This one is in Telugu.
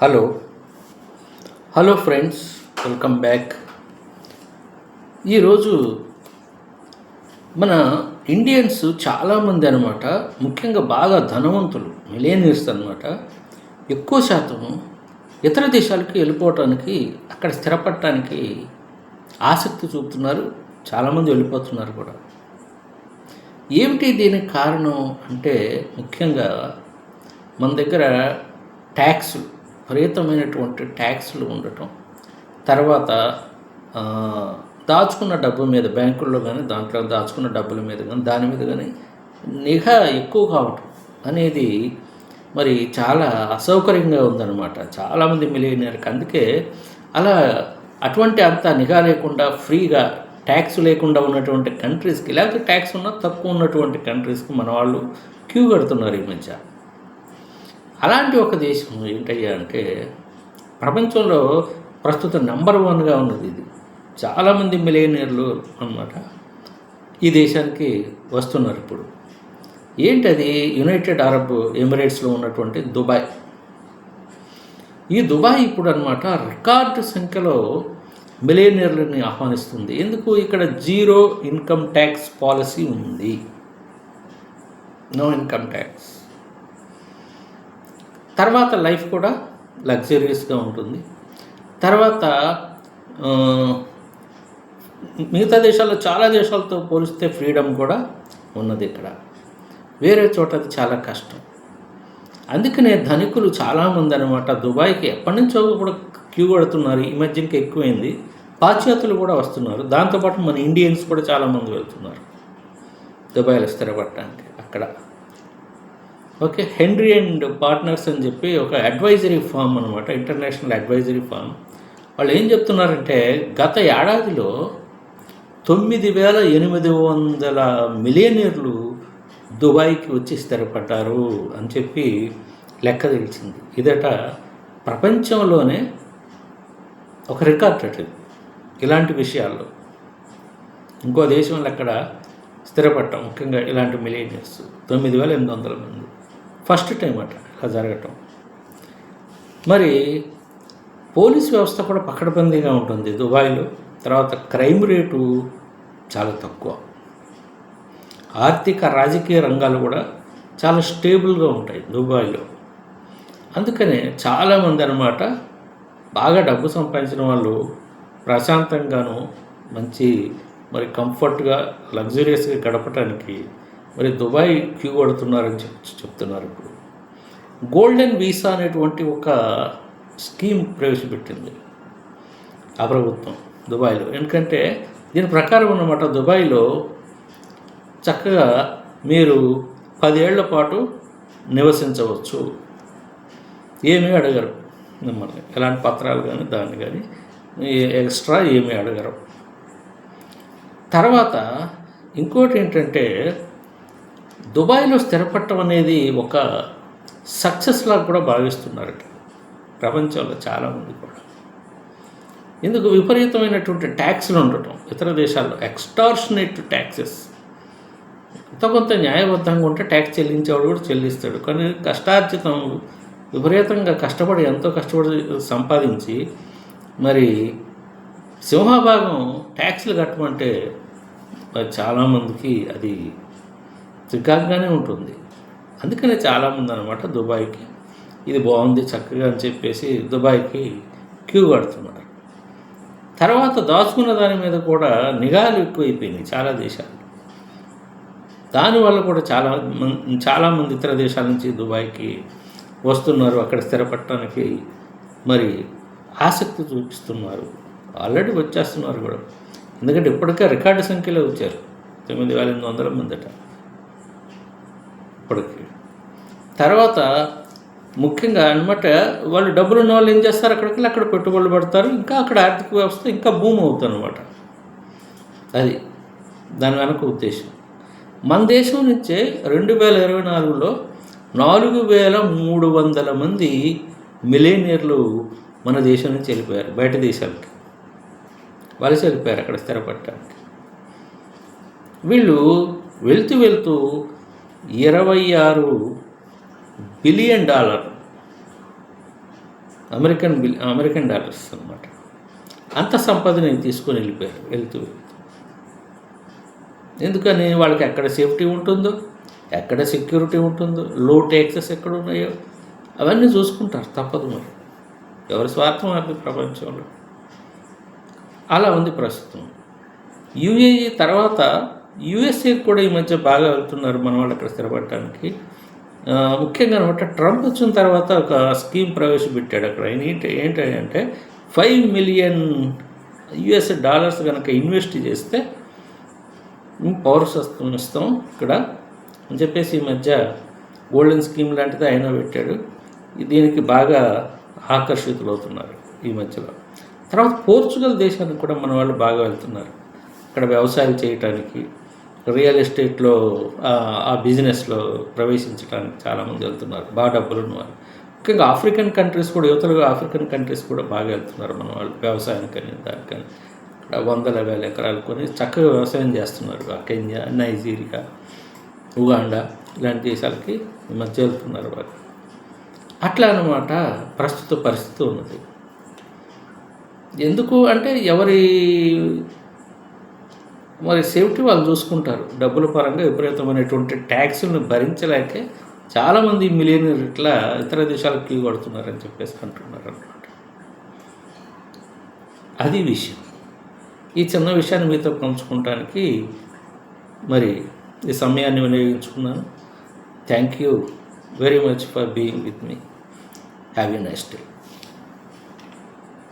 Hello hello friends welcome back ఈరోజు మన ఇండియన్స్ చాలామంది అనమాట ముఖ్యంగా బాగా ధనవంతులు మిలేనియర్స్ అనమాట ఎక్కువ శాతం ఇతర దేశాలకి వెళ్ళిపోవటానికి అక్కడ స్థిరపడటానికి ఆసక్తి చూపుతున్నారు. చాలామంది వెళ్ళిపోతున్నారు కూడా. ఏమిటి దీనికి కారణం అంటే ముఖ్యంగా మన దగ్గర ట్యాక్సులు విపరీతమైనటువంటి ట్యాక్స్లు ఉండటం తర్వాత దాచుకున్న డబ్బు మీద బ్యాంకుల్లో కానీ దాంట్లో దాచుకున్న డబ్బుల మీద కానీ దాని మీద కానీ నిఘా ఎక్కువ కావటం అనేది మరి చాలా అసౌకర్యంగా ఉందన్నమాట. చాలామంది మిలియనర్కి అందుకే అలా అటువంటి అంత నిఘా లేకుండా ఫ్రీగా ట్యాక్స్ లేకుండా ఉన్నటువంటి కంట్రీస్కి లేకపోతే ట్యాక్స్ ఉన్న తక్కువ ఉన్నటువంటి కంట్రీస్కి మన వాళ్ళు క్యూ కడుతున్నారు ఈ మధ్య. అలాంటి ఒక దేశం ఏంటయ్యా అంటే ప్రపంచంలో ప్రస్తుతం నెంబర్ వన్గా ఉన్నది ఇది. చాలామంది మిలియనీర్లు అన్నమాట ఈ దేశానికి వస్తున్నారు ఇప్పుడు. ఏంటది? యునైటెడ్ అరబ్ ఎమిరేట్స్లో ఉన్నటువంటి దుబాయ్. ఈ దుబాయ్ ఇప్పుడు అనమాట రికార్డు సంఖ్యలో మిలియనీర్లని ఆహ్వానిస్తుంది. ఎందుకు? ఇక్కడ జీరో ఇన్కమ్ ట్యాక్స్ పాలసీ ఉంది. నో ఇన్కమ్ ట్యాక్స్ తర్వాత లైఫ్ కూడా లగ్జరియస్గా ఉంటుంది. తర్వాత మిగతా దేశాల్లో చాలా దేశాలతో పోలిస్తే ఫ్రీడమ్ కూడా ఉన్నది ఇక్కడ. వేరే చోట అది చాలా కష్టం. అందుకనే ధనికులు చాలామంది అనమాట దుబాయ్కి ఎప్పటి నుంచో కూడా క్యూ కడుతున్నారు ఈ మధ్య ఇంకా ఎక్కువైంది. పాశ్చాత్యులు కూడా వస్తున్నారు. దాంతోపాటు మన ఇండియన్స్ కూడా చాలామంది వెళ్తున్నారు. దుబాయ్లో స్థిరపడటానికి అక్కడ. ఓకే హెన్రీ అండ్ పార్ట్నర్స్ అని చెప్పి ఒక అడ్వైజరీ ఫామ్ అనమాట ఇంటర్నేషనల్ అడ్వైజరీ ఫామ్. వాళ్ళు ఏం చెప్తున్నారంటే గత ఏడాదిలో తొమ్మిది వేల ఎనిమిది వందల మిలియనీర్లు దుబాయ్కి వచ్చి స్థిరపడ్డారు అని చెప్పి లెక్క తెలిసింది. ఇదట ప్రపంచంలోనే ఒక రికార్డ్ అట ఇలాంటి విషయాల్లో. ఇంకో దేశంలో అక్కడ స్థిరపడటం ముఖ్యంగా ఇలాంటి మిలియనియర్స్ తొమ్మిది వేల ఎనిమిది వందల మంది. ఫస్ట్ టైం అట అలా జరగటం. మరి పోలీస్ వ్యవస్థ కూడా పక్కడబందీగా ఉంటుంది దుబాయ్లో. తర్వాత క్రైమ్ రేటు చాలా తక్కువ. ఆర్థిక రాజకీయ రంగాలు కూడా చాలా స్టేబుల్గా ఉంటాయి దుబాయ్లో. అందుకనే చాలామంది అనమాట బాగా డబ్బు సంపాదించిన వాళ్ళు ప్రశాంతంగాను మంచి మరి కంఫర్ట్గా లగ్జరియస్గా గడపడానికి మరి దుబాయ్ క్యూ కొడుతున్నారని చెప్ చెప్తున్నారు ఇప్పుడు. గోల్డెన్ వీసా అనేటువంటి ఒక స్కీమ్ ప్రవేశపెట్టింది ఆ ప్రభుత్వం దుబాయ్లో. ఎందుకంటే దీని ప్రకారం అన్నమాట దుబాయ్లో చక్కగా మీరు పదేళ్ళ పాటు నివసించవచ్చు. ఏమీ అడగరు మిమ్మల్ని. ఎలాంటి పత్రాలు కానీ దాన్ని కానీ ఎక్స్ట్రా ఏమీ అడగరు. తర్వాత ఇంకోటి ఏంటంటే దుబాయ్లో స్థిరపడటం అనేది ఒక సక్సెస్ లాగా కూడా భావిస్తున్నారట ప్రపంచంలో చాలామంది కూడా. ఇందుకు విపరీతమైనటువంటి ట్యాక్స్లు ఉండటం ఇతర దేశాల్లో ఎక్స్టార్షనేట్ ట్యాక్సెస్. ఇంత కొంత న్యాయబద్ధంగా ఉంటే ట్యాక్స్ చెల్లించేవాడు కూడా చెల్లిస్తాడు. కానీ కష్టార్జితం విపరీతంగా కష్టపడి ఎంతో కష్టపడి సంపాదించి మరి సింహభాగం ట్యాక్స్లు కట్టమంటే చాలామందికి అది చికాకుగానే ఉంటుంది. అందుకనే చాలామంది అనమాట దుబాయ్కి ఇది బాగుంది చక్కగా అని చెప్పేసి దుబాయ్కి క్యూ కడుతున్నారు. తర్వాత దాచుకున్న దాని మీద కూడా నిఘాలు ఎక్కువైపోయినాయి చాలా దేశాలు. దానివల్ల కూడా చాలా మం- చాలామంది ఇతర దేశాల నుంచి దుబాయ్కి వస్తున్నారు అక్కడ స్థిరపడటానికి మరి ఆసక్తి చూపిస్తున్నారు. ఆల్రెడీ వచ్చేస్తున్నారు కూడా. ఎందుకంటే ఇప్పటికే రికార్డు సంఖ్యలో వచ్చారు. తొమ్మిది వేల ఎనిమిది వందల మందిట. ఇప్పటికి. తర్వాత ముఖ్యంగా అనమాట వాళ్ళు డబ్బులు ఉన్న వాళ్ళు ఏం చేస్తారు? అక్కడికి వెళ్ళి అక్కడ పెట్టుబడులు పెడతారు. ఇంకా అక్కడ ఆర్థిక వ్యవస్థ ఇంకా భూమి అవుతుంది అనమాట అది దాని వెనక ఉద్దేశం. మన దేశం నుంచే రెండు వేల ఇరవై నాలుగులో నాలుగు వేల మూడు వందల మంది మిలేనియర్లు మన దేశం నుంచి వెళ్ళిపోయారు. బయట దేశాలకి. వలస వెళ్ళిపోయారు అక్కడ స్థిరపడటానికి. వీళ్ళు వెళ్తూ వెళ్తూ ఇరవై ఆరు billion dollar. American bill American dollars అనమాట అంత సంపదని తీసుకొని వెళ్ళిపోయారు వెళ్తూ వెళ్తూ. ఎందుకని? వాళ్ళకి ఎక్కడ సేఫ్టీ ఉంటుందో ఎక్కడ సెక్యూరిటీ ఉంటుందో లో ట్యాక్సెస్ ఎక్కడ ఉన్నాయో అవన్నీ చూసుకుంటారు తప్పదు మరి. ఎవరి స్వార్థం అది ప్రపంచంలో. అలా ఉంది ప్రస్తుతం. యుఏఈ తర్వాత యుఎస్ఏ కూడా ఈ మధ్య బాగా వెళ్తున్నారు మన వాళ్ళు అక్కడ స్థిరపడటానికి. ముఖ్యంగా అనమాట ట్రంప్ వచ్చిన తర్వాత ఒక స్కీమ్ ప్రవేశపెట్టాడు అక్కడ. ఏంటి ఏంటంటే ఫైవ్ మిలియన్ యుఎస్ డాలర్స్ కనుక ఇన్వెస్ట్ చేస్తే పౌరసత్వం ఇస్తాం ఇక్కడ అని చెప్పేసి ఈ మధ్య గోల్డెన్ స్కీమ్ లాంటిది ఆయన పెట్టాడు. దీనికి బాగా ఆకర్షితులవుతున్నారు ఈ మధ్యలో. తర్వాత పోర్చుగల్ దేశానికి కూడా మన వాళ్ళు బాగా వెళ్తున్నారు. ఇక్కడ వ్యవసాయం చేయటానికి రియల్ ఎస్టేట్లో ఆ- బిజినెస్లో ప్రవేశించడానికి చాలామంది వెళ్తున్నారు. బాగా డబ్బులు ఉన్నవారు. ముఖ్యంగా ఆఫ్రికన్ కంట్రీస్ కూడా యువతలు ఆఫ్రికన్ కంట్రీస్ కూడా బాగా వెళ్తున్నారు మన వాళ్ళు. వ్యవసాయానికని దానికని. ఇక్కడ వందల వేల ఎకరాలు కొని చక్కగా వ్యవసాయం చేస్తున్నారు. కెన్యా నైజీరియా ఉగాండా ఇలాంటి దేశాలకి మధ్య వెళ్తున్నారు వాళ్ళు. అట్లా అన్నమాట ప్రస్తుత పరిస్థితి ఉన్నది. ఎందుకు అంటే ఎవరి మరి సేఫ్టీ వాళ్ళు చూసుకుంటారు. డబ్బుల పరంగా విపరీతమైనటువంటి ట్యాక్సులను భరించలేకే చాలామంది మిలియనర్ ఇట్లా ఇతర దేశాలకు క్యూ కొడుతున్నారని చెప్పేసి అంటున్నారు అనమాట అది విషయం. ఈ చిన్న విషయాన్ని మీతో పంచుకోవటానికి మరి ఈ సమయాన్ని వినియోగించుకున్నాను. Thank you very much for being with me have a nice day